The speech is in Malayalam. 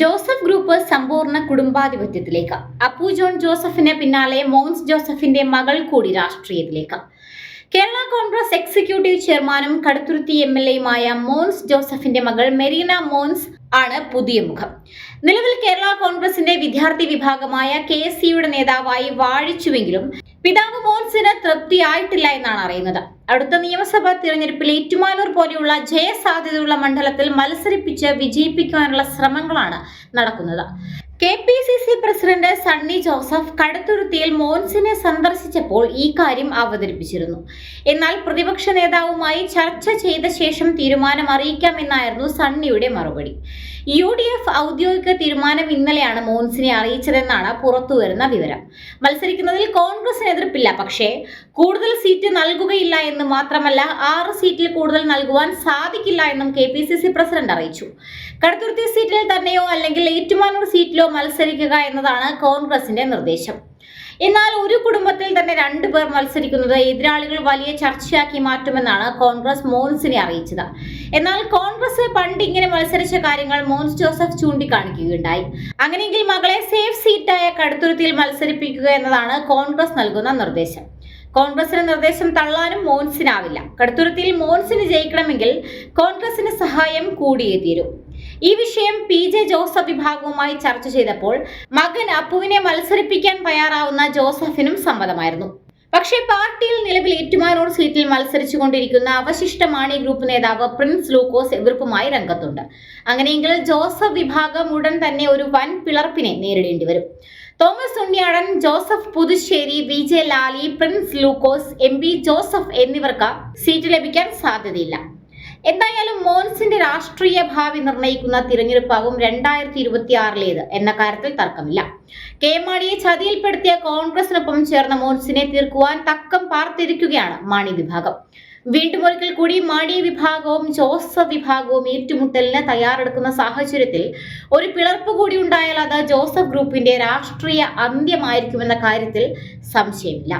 ജോസഫ് ഗ്രൂപ്പ് സമ്പൂർണ കുടുംബാധിപത്യത്തിലേക്ക്. അപ്പു ജോൺ ജോസഫിന് പിന്നാലെ മോൻസ് ജോസഫിന്റെ മകൾ കൂടി രാഷ്ട്രീയത്തിലേക്ക്. കേരള കോൺഗ്രസ് എക്സിക്യൂട്ടീവ് ചെയർമാനും കടുത്തുരുത്തി എം എൽ എയുമായ മോൻസ് ജോസഫിന്റെ മകൾ മെറീന മോൻസ് ആണ് പുതിയ മുഖം. നിലവിൽ കേരള കോൺഗ്രസിന്റെ വിദ്യാർത്ഥി വിഭാഗമായ കെ എസ് സിയുടെ നേതാവായി വാഴിച്ചുവെങ്കിലും പിതാവ് മോൻസിന് തൃപ്തിയായിട്ടില്ല എന്നാണ് അറിയുന്നത്. അടുത്ത നിയമസഭാ തിരഞ്ഞെടുപ്പിൽ ഏറ്റുമാനൂർ പോലെയുള്ള ജയസാധ്യതയുള്ള മണ്ഡലത്തിൽ മത്സരിപ്പിച്ച് വിജയിപ്പിക്കുവാനുള്ള ശ്രമങ്ങളാണ് നടക്കുന്നത്. K P C C president Sunny Joseph കടുത്തുരുത്തിയിൽ മോൻസിനെ സന്ദർശിച്ചപ്പോൾ ഈ കാര്യം അവതരിപ്പിച്ചിരുന്നു. എന്നാൽ പ്രതിപക്ഷ നേതാവുമായി ചർച്ച ചെയ്ത ശേഷം തീരുമാനം അറിയിക്കാമെന്നായിരുന്നു സണ്ണിയുടെ മറുപടി. യു ഡി എഫ് ഔദ്യോഗിക തീരുമാനം ഇന്നലെയാണ് മോൻസിനെ അറിയിച്ചതെന്നാണ് പുറത്തുവരുന്ന വിവരം. മത്സരിക്കുന്നതിൽ കോൺഗ്രസിന് എതിർപ്പില്ല പക്ഷേ കൂടുതൽ സീറ്റ് നൽകുകയില്ല എന്ന് മാത്രമല്ല ആറ് സീറ്റിൽ കൂടുതൽ നൽകുവാൻ സാധിക്കില്ല എന്നും K P C C president അറിയിച്ചു. കടുത്തുരുത്തി സീറ്റിൽ തന്നെയോ അല്ലെങ്കിൽ ഏറ്റുമാനൂർ സീറ്റിലോ മത്സരിക്കുക എന്നതാണ് കോൺഗ്രസിന്റെ നിർദ്ദേശം. എന്നാൽ ഒരു കുടുംബത്തിൽ തന്നെ രണ്ടു പേർ മത്സരിക്കുന്നത് എതിരാളികൾ വലിയ ചർച്ചയാക്കി മാറ്റുമെന്നാണ് കോൺഗ്രസ് മോൻസിനെ അറിയിച്ചത്. എന്നാൽ കോൺഗ്രസ് പണ്ട് ഇങ്ങനെ മത്സരിച്ച കാര്യങ്ങൾ മോൻസ് ജോസഫ് ചൂണ്ടിക്കാണിക്കുകയുണ്ടായി. അങ്ങനെയെങ്കിൽ മകളെ സേഫ് സീറ്റായ കടുത്തുരുത്തിയിൽ മത്സരിപ്പിക്കുക എന്നതാണ് കോൺഗ്രസ് നൽകുന്ന നിർദ്ദേശം. കോൺഗ്രസിന്റെ നിർദ്ദേശം തള്ളാനും മോൻസിനാവില്ല. കടുത്തുരുത്തിയിൽ മോൻസിന് ജയിക്കണമെങ്കിൽ കോൺഗ്രസിന് സഹായം കൂടിയേ തീരൂ. ഈ വിഷയം പി ജെ ജോസഫ് വിഭാഗവുമായി ചർച്ച ചെയ്തപ്പോൾ മകൻ അപ്പുവിനെ മത്സരിപ്പിക്കാൻ തയ്യാറാവുന്ന ജോസഫിനും സമ്മതമായിരുന്നു. പക്ഷേ പാർട്ടിയിൽ നിലവിൽ ഏറ്റുമാനൂർ സീറ്റിൽ മത്സരിച്ചുകൊണ്ടിരിക്കുന്ന അവശിഷ്ട മാണി ഗ്രൂപ്പ് നേതാവ് പ്രിൻസ് ലൂക്കോസ് എതിർപ്പുമായി രംഗത്തുണ്ട്. അങ്ങനെയെങ്കിൽ ജോസഫ് വിഭാഗം ഉടൻ തന്നെ ഒരു വൻ പിളർപ്പിനെ നേരിടേണ്ടി വരും. Thomas Unniyadan Joseph Puthussery V J Lali Prince Lukose M B Joseph എന്നിവർക്ക് സീറ്റ് ലഭിക്കാൻ സാധ്യതയില്ല. എന്തായാലും മോൻസിന്റെ രാഷ്ട്രീയ ഭാവി നിർണയിക്കുന്ന തിരഞ്ഞെടുപ്പാകും രണ്ടായിരത്തി ഇരുപത്തി ആറിലേത് എന്ന കാര്യത്തിൽ തർക്കമില്ല. കെ മാണിയെ ചതിയിൽപ്പെടുത്തിയ കോൺഗ്രസിനൊപ്പം ചേർന്ന മോൻസിനെ തീർക്കുവാൻ തക്കം പാർത്തിരിക്കുകയാണ് മാണി വിഭാഗം. വീണ്ടും ഒരിക്കൽ കൂടി മാണി വിഭാഗവും ജോസഫ് വിഭാഗവും ഏറ്റുമുട്ടലിന് തയ്യാറെടുക്കുന്ന സാഹചര്യത്തിൽ ഒരു പിളർപ്പ് കൂടി ഉണ്ടായാൽ അത് ജോസഫ് ഗ്രൂപ്പിന്റെ രാഷ്ട്രീയ അന്ത്യമായിരിക്കുമെന്ന കാര്യത്തിൽ സംശയമില്ല.